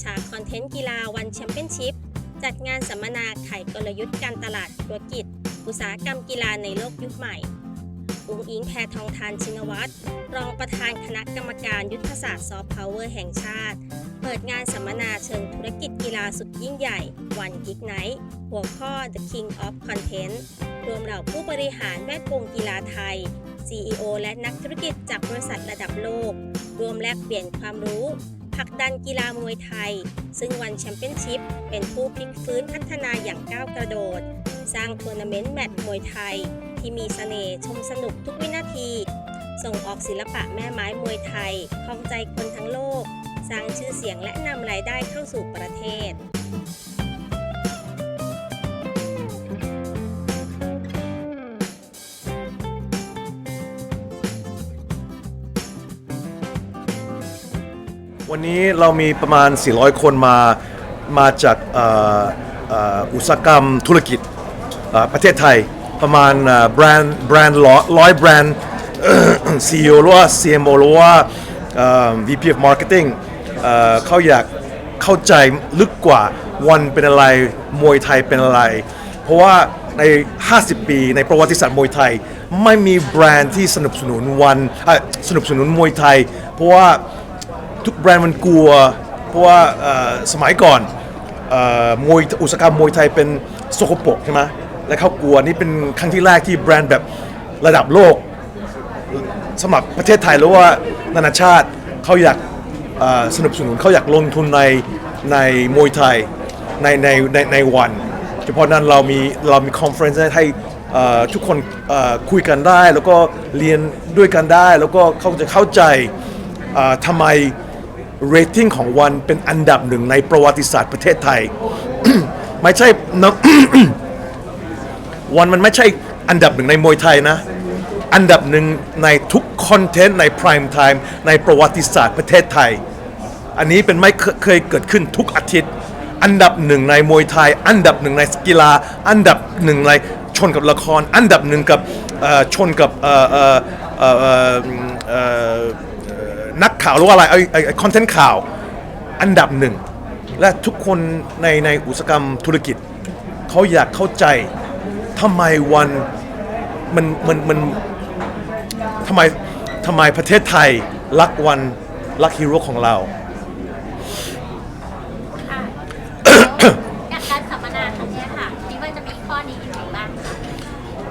ราชาคอนเทนต์กีฬาวันแชมเปี้ยนชิพจัดงานสัมมนาไขกลยุทธ์การตลาดธุรกิจ อุตสาหกรรมกีฬาในโลกยุคใหม่ อุงอิงแพทองทานชินวัตรรองประธานคณะกรรมการยุทธศาสตร์ซอฟต์พาวเวอร์แห่งชาติ เปิดงานสัมมนาเชิงธุรกิจกีฬาสุดยิ่งใหญ่ วันกิกไนท์หัวข้อ The King of Content รวมเหล่าผู้บริหารแวดวงกีฬาไทย CEO และนักธุรกิจจากบริษัทระดับโลก รวมแลกเปลี่ยนความรู้ ผลักดันกีฬามวยไทย ซึ่งวันแชมเปี้ยนชิพเป็นผู้พลิกฟื้นพัฒนาอย่างก้าวกระโดด สร้างทัวร์นาเมนต์แมตช์มวยไทย ที่มีเสน่ห์ชมสนุกทุกวินาที ส่งออกศิลปะแม่ไม้มวยไทยคลองใจคนทั้งโลก สร้างชื่อเสียงและนำรายได้เข้าสู่ประเทศ วันนี้เรามีประมาณ 400 คนมามาจากเอ่อเอ่ออุตสาหกรรมธุรกิจเอ่อประเทศไทยประมาณแบรนด์แบรนด์ร้อยร้อยแบรนด์ CEO หรือว่า CMO หรือว่าเอ่อ VP of Marketing เอ่อเขาอยากเข้าใจลึกกว่าวันเป็นอะไรมวยไทยเป็นอะไร เพราะว่าใน 50 ปีในประวัติศาสตร์มวยไทย ไม่มีแบรนด์ที่สนับสนุนวันเอ่อสนับสนุนมวยไทย เพราะว่า ทุกแบรนด์มันกลัว เพราะว่าเอ่อสมัยก่อนเอ่อมวยอุตสาหกรรมมวยไทยเป็นสกปรกใช่ไหมและเขากลัวนี่เป็นครั้งที่แรกที่แบรนด์แบบระดับโลกสำหรับประเทศไทยหรือว่านานาชาติเขาอยากเอ่อสนับสนุนเขาอยากลงทุนในในมวยไทยในในในในวันเฉพาะนั้นเรามีเรามีคอนเฟรนซ์ให้เอ่อทุกคนเอ่อคุยกันได้ แล้วก็เรียนด้วยกันได้ แล้วก็เขาจะเข้าใจเอ่อทำไม เรตติ้งของวันเป็นอันดับหนึ่งในประวัติศาสตร์ประเทศไทย ไม่ใช่นะวันมันไม่ใช่อันดับหนึ่งในมวยไทยนะ อันดับหนึ่งในทุกคอนเทนต์ใน Prime Time ในประวัติศาสตร์ประเทศไทย อันนี้เป็นไม่เคยเกิดขึ้นทุกอาทิตย์ อันดับหนึ่งในมวยไทย อันดับหนึ่งในกีฬา อันดับหนึ่งในชนกับละคร อันดับหนึ่งกับชนกับ นักข่าวหรือว่าอะไรไอ้ไอ้คอนเทนต์ข่าวอันดับหนึ่ง และทุกคนในในอุตสาหกรรมธุรกิจ เขาอยากเข้าใจทำไมวันมันมันมันทำไมทำไมประเทศไทยรักวันรักฮีโร่ของเราจากการสัมมนาครั้งเนี้ยค่ะคิดว่าจะมีข้อดียังไงบ้างคะ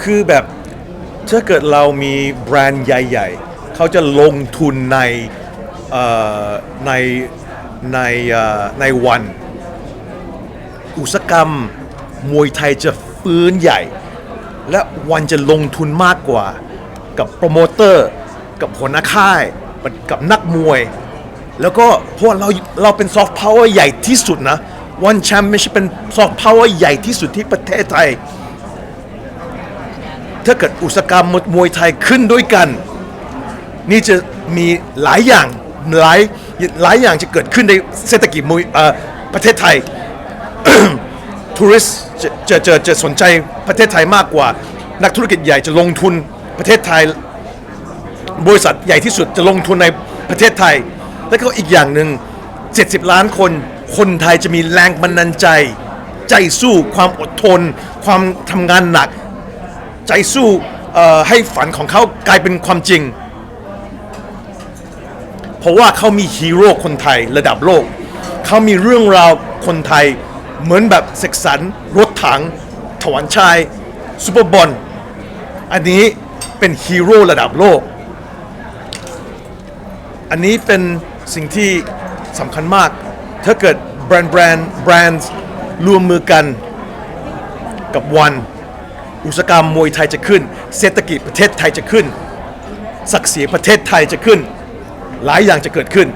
คือแบบถ้าเกิดเรามีแบรนด์ใหญ่ ๆ เขาจะลงทุนในในในในวัน อุตสกรรมมวยไทยจะฟื้นใหญ่ และวันจะลงทุนมากกว่า กับโปรโมเตอร์ กับหัวหน้าค่าย กับนักมวย แล้วก็เพราะเราเราเป็นซอฟต์พาวเวอร์ใหญ่ที่สุดนะ วันแชมป์ไม่ใช่เป็นซอฟต์พาวเวอร์ใหญ่ที่สุดที่ประเทศไทย ถ้าเกิดอุตสกรรมมวยไทยขึ้นด้วยกัน นี่จะมีหลายอย่างหลายหลายอย่างจะเกิดขึ้นในเศรษฐกิจมวยเอ่อประเทศไทย ทัวริสจะจะจะจะสนใจประเทศไทยมากกว่า นักธุรกิจใหญ่จะลงทุนประเทศไทย บริษัทใหญ่ที่สุดจะลงทุนในประเทศไทย แล้วก็อีกอย่างหนึ่ง70 ล้านคน คนไทยจะมีแรงบันดาลใจ ใจสู้ความอดทน ความทำงานหนัก ใจสู้ให้ฝันของเขากลายเป็นความจริง เพราะว่าเขามีฮีโร่คนไทยระดับโลก เขามีเรื่องราวคนไทยเหมือนแบบเสกสรรรถถัง ถวันชัยซูเปอร์บอลอันนี้เป็นฮีโร่ระดับโลก อันนี้เป็นสิ่งที่สำคัญมาก ถ้าเกิดแบรนด์แบรนด์แบรนด์รวมมือกันกับวันอุตสาหกรรมมวยไทยจะขึ้น เศรษฐกิจประเทศไทยจะขึ้น ศักดิ์ศรีประเทศไทยจะขึ้น หลายอย่างจะเกิดขึ้น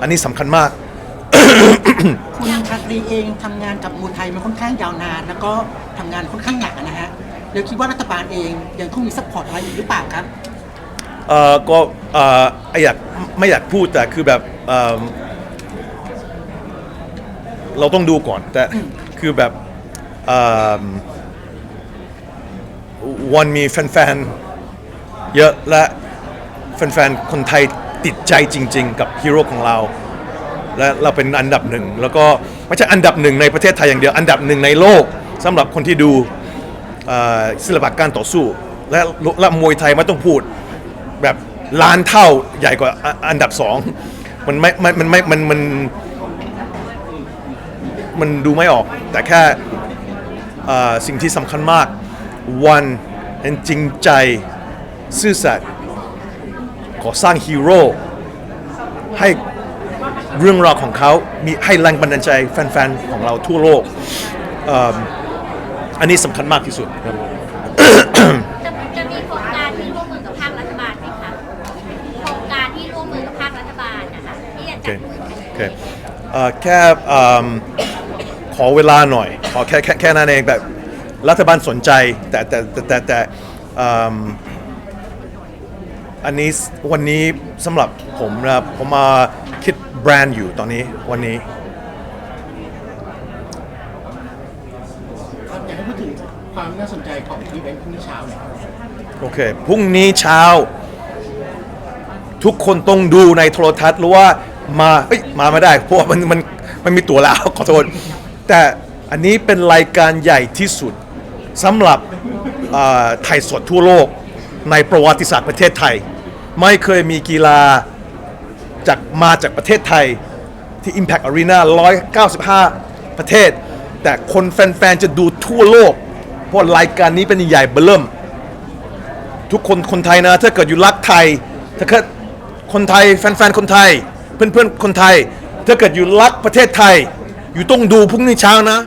อันนี้สำคัญมาก คุณชาตรีเองทำงานกับมวยไทยมาค่อนข้างยาวนาน แล้วก็ทำงานค่อนข้างหนักนะฮะแล้วคิดว่ารัฐบาลเองยังต้องมีซัพพอร์ตอะไรอีกหรือเปล่าครับ เอ่อก็เอ่ออยากไม่อยากพูดแต่คือแบบเอิ่มเราต้องดูก่อนแต่คือแบบเอิ่มวันมีแฟนๆ เยอะและแฟนๆ คนไทย ติดใจจริง ๆ กับฮีโร่ของเรา และเราเป็นอันดับหนึ่ง แล้วก็ไม่ใช่อันดับหนึ่งในประเทศไทยอย่างเดียว อันดับหนึ่งในโลกสำหรับคนที่ดูเอ่อศิลปะการต่อสู้ และและมวยไทยไม่ต้องพูดแบบล้านเท่าใหญ่กว่าอันดับสองมันไม่มันมันไม่มันมันมันดูไม่ออก แต่แค่เอ่อสิ่งที่สำคัญมากวันเป็นจริงใจซื่อสัตย์ ขอสร้างฮีโร่ให้เรื่องราวของเขามีให้แรงบันดาลใจแฟนๆ ของเราทั่วโลกเอิ่มอันนี้สำคัญมากที่สุดครับ จะจะมีโครงการที่ร่วมมือกับภาครัฐบาลไหมคะโครงการที่ร่วมมือกับภาครัฐบาลนะคะที่จะโอเคจัดโอเคเอ่อแค่เอิ่มขอเวลาหน่อย ขอแค่แค่แค่นั้นเองแบบรัฐบาลสนใจแต่แต่แต่แต่แต่เอิ่ม อันนี้วันนี้สำหรับผมนะผมมาคิดแบรนด์อยู่ตอนนี้วันนี้ ครับอยากให้พูดถึงความน่าสนใจของอีเวนต์พรุ่งนี้เช้าหน่อยครับโอเค พรุ่งนี้เช้า ทุกคนต้องดูในโทรทัศน์หรือว่ามาเอ้ยมาไม่ได้เพราะว่ามันมันมันมีตั๋วแล้ว ขอโทษ แต่อันนี้เป็นรายการใหญ่ที่สุดสำหรับเอ่อไทยสดทั่วโลกในประวัติศาสตร์ประเทศไทย ไม่เคยมีกีฬาจากมาจากประเทศไทยที่ Impact Arena 195 ประเทศ แต่คนแฟน ๆ จะดูทั่วโลก เพราะรายการนี้เป็นใหญ่เบ้อเริ่มทุกคนคนไทยนะ ถ้าเกิดอยู่รักไทย ถ้าเกิดคนไทยแฟน ๆ คนไทย เพื่อน ๆ คนไทย ถ้าเกิดอยู่รักประเทศไทย อยู่ต้องดูพรุ่งนี้เช้านะ